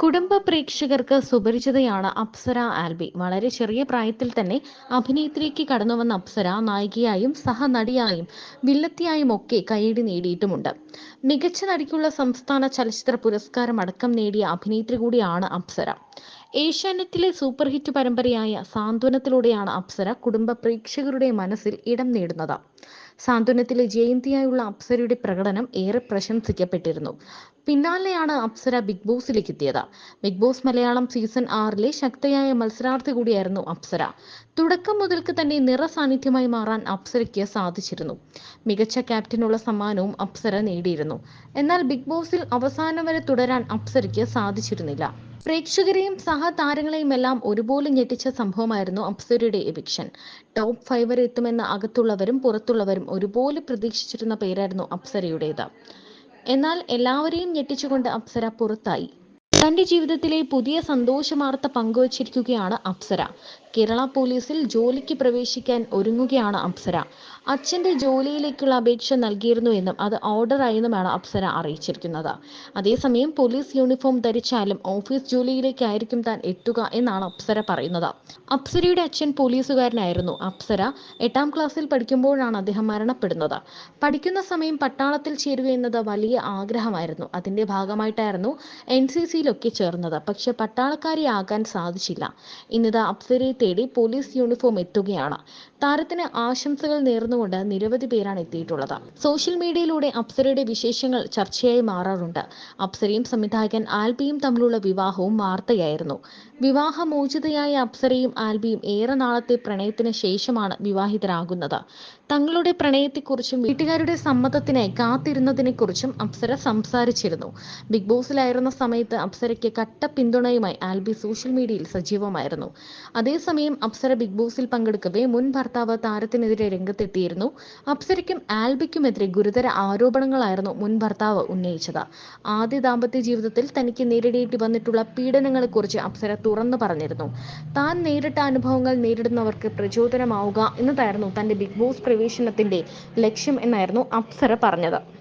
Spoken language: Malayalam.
കുടുംബ പ്രേക്ഷകർക്ക് സുപരിചിതയാണ് അപ്സര ആൽബി. വളരെ ചെറിയ പ്രായത്തിൽ തന്നെ അഭിനയത്തിലേക്ക് കടന്നുവന്ന അപ്സര നായികയായും സഹനടിയായും വില്ലത്തിയായും ഒക്കെ കൈയടി നേടിയിട്ടുമുണ്ട്. മികച്ച നടിക്കുള്ള സംസ്ഥാന ചലച്ചിത്ര പുരസ്കാരം അടക്കം നേടിയ അഭിനേത്രി കൂടിയാണ് അപ്സര. ഏഷ്യാനെറ്റിലെ സൂപ്പർ ഹിറ്റ് പരമ്പരയായ സാന്ത്വനത്തിലൂടെയാണ് അപ്സര കുടുംബ പ്രേക്ഷകരുടെ മനസ്സിൽ ഇടം നേടുന്നത്. സാന്ത്വനത്തിലെ ജയന്തിയായുള്ള അപ്സരയുടെ പ്രകടനം ഏറെ പ്രശംസിക്കപ്പെട്ടിരുന്നു. പിന്നാലെയാണ് അപ്സര ബിഗ് ബോസിലേക്ക് എത്തിയത് ബിഗ് ബോസ് മലയാളം സീസൺ ആറിലെ ശക്തയായ മത്സരാർത്ഥി കൂടിയായിരുന്നു അപ്സര. തുടക്കം മുതൽക്ക് തന്നെ നിറ സാന്നിധ്യമായി മാറാൻ അപ്സരയ്ക്ക് സാധിച്ചിരുന്നു. മികച്ച ക്യാപ്റ്റനുള്ള സമ്മാനവും അപ്സര നേടിയിരുന്നു. എന്നാൽ ബിഗ് ബോസിൽ അവസാനം വരെ തുടരാൻ അപ്സരയ്ക്ക് സാധിച്ചിരുന്നില്ല. പ്രേക്ഷകരെയും സഹതാരങ്ങളെയും എല്ലാം ഒരുപോലെ ഞെട്ടിച്ച സംഭവമായിരുന്നു അപ്സരയുടെ എവിക്ഷൻ ടോപ്പ് ഫൈവർ എത്തുമെന്ന് അകത്തുള്ളവരും പുറത്തുള്ളവരും ഒരുപോലെ പ്രതീക്ഷിച്ചിരുന്ന പേരായിരുന്നു അപ്സരയുടേത്. എന്നാൽ എല്ലാവരെയും ഞെട്ടിച്ചുകൊണ്ട് അപ്സര പുറത്തായി. തന്റെ ജീവിതത്തിലെ പുതിയ സന്തോഷമാർത്ത പങ്കുവച്ചിരിക്കുകയാണ് അപ്സര. കേരള പോലീസിൽ ജോലിക്ക് പ്രവേശിക്കാൻ ഒരുങ്ങുകയാണ് അപ്സര. അച്ഛന്റെ ജോലിയിലേക്കുള്ള അപേക്ഷ നൽകിയിരുന്നു എന്നും അത് ഓർഡർ ആയെന്നുമാണ് അപ്സര അറിയിച്ചിരിക്കുന്നത്. അതേസമയം പോലീസ് യൂണിഫോം ധരിച്ചാലും ഓഫീസ് ജോലിയിലേക്കായിരിക്കും താൻ എത്തുക എന്നാണ് അപ്സര പറയുന്നത്. അപ്സരയുടെ അച്ഛൻ പോലീസുകാരനായിരുന്നു. അപ്സര എട്ടാം ക്ലാസ്സിൽ പഠിക്കുമ്പോഴാണ് അദ്ദേഹം മരണപ്പെടുന്നത്. പഠിക്കുന്ന സമയം പട്ടാളത്തിൽ ചേരുക എന്നത് വലിയ ആഗ്രഹമായിരുന്നു. അതിന്റെ ഭാഗമായിട്ടായിരുന്നു എൻ സി സിയിലൊക്കെ ചേർന്നത്. പക്ഷെ പട്ടാളക്കാരിയാകാൻ സാധിച്ചില്ല. ഇന്നിതാ അപ്സരയെ തേടി പോലീസ് യൂണിഫോം എത്തുകയാണ്. താരത്തിന് ആശംസകൾ നേർന്നുകൊണ്ട് നിരവധി പേരാണ് എത്തിയിട്ടുള്ളത്. സോഷ്യൽ മീഡിയയിലൂടെ അപ്സരയുടെ വിശേഷങ്ങൾ ചർച്ചയായി മാറാറുണ്ട്. അപ്സരയും സംവിധായകൻ ആൽബിയും തമ്മിലുള്ള വിവാഹവും വാർത്തയായിരുന്നു. വിവാഹമോചിതയായ അപ്സരയും ആൽബിയും ഏറെ നാളത്തെ പ്രണയത്തിന് ശേഷമാണ് വിവാഹിതരാകുന്നത്. തങ്ങളുടെ പ്രണയത്തെക്കുറിച്ചും വീട്ടുകാരുടെ സമ്മതത്തിനായി കാത്തിരുന്നതിനെക്കുറിച്ചും അപ്സര സംസാരിച്ചിരുന്നു. ബിഗ് ബോസിലായിരുന്ന സമയത്ത് അപ്സരയ്ക്ക് കട്ട പിന്തുണയുമായി ആൽബി സോഷ്യൽ മീഡിയയിൽ സജീവമായിരുന്നു. അതേസമയം അപ്സര ബിഗ് ബോസിൽ പങ്കെടുക്കവേ മുൻ താരത്തിനെതിരെ രംഗത്തെത്തിയിരുന്നു. അപ്സരയ്ക്കും ആൽബിക്കുമെതിരെ ഗുരുതര ആരോപണങ്ങളായിരുന്നു മുൻ ഭർത്താവ് ഉന്നയിച്ചത്. ആദ്യ ദാമ്പത്യ ജീവിതത്തിൽ തനിക്ക് നേരിടേണ്ടി വന്നിട്ടുള്ള പീഡനങ്ങളെക്കുറിച്ച് അപ്സര തുറന്നു പറഞ്ഞിരുന്നു. താൻ നേരിട്ട അനുഭവങ്ങൾ നേരിടുന്നവർക്ക് പ്രചോദനമാവുക എന്നതായിരുന്നു തന്റെ ബിഗ് ബോസ് പ്രവേശനത്തിന്റെ ലക്ഷ്യം എന്നായിരുന്നു അപ്സര പറഞ്ഞത്.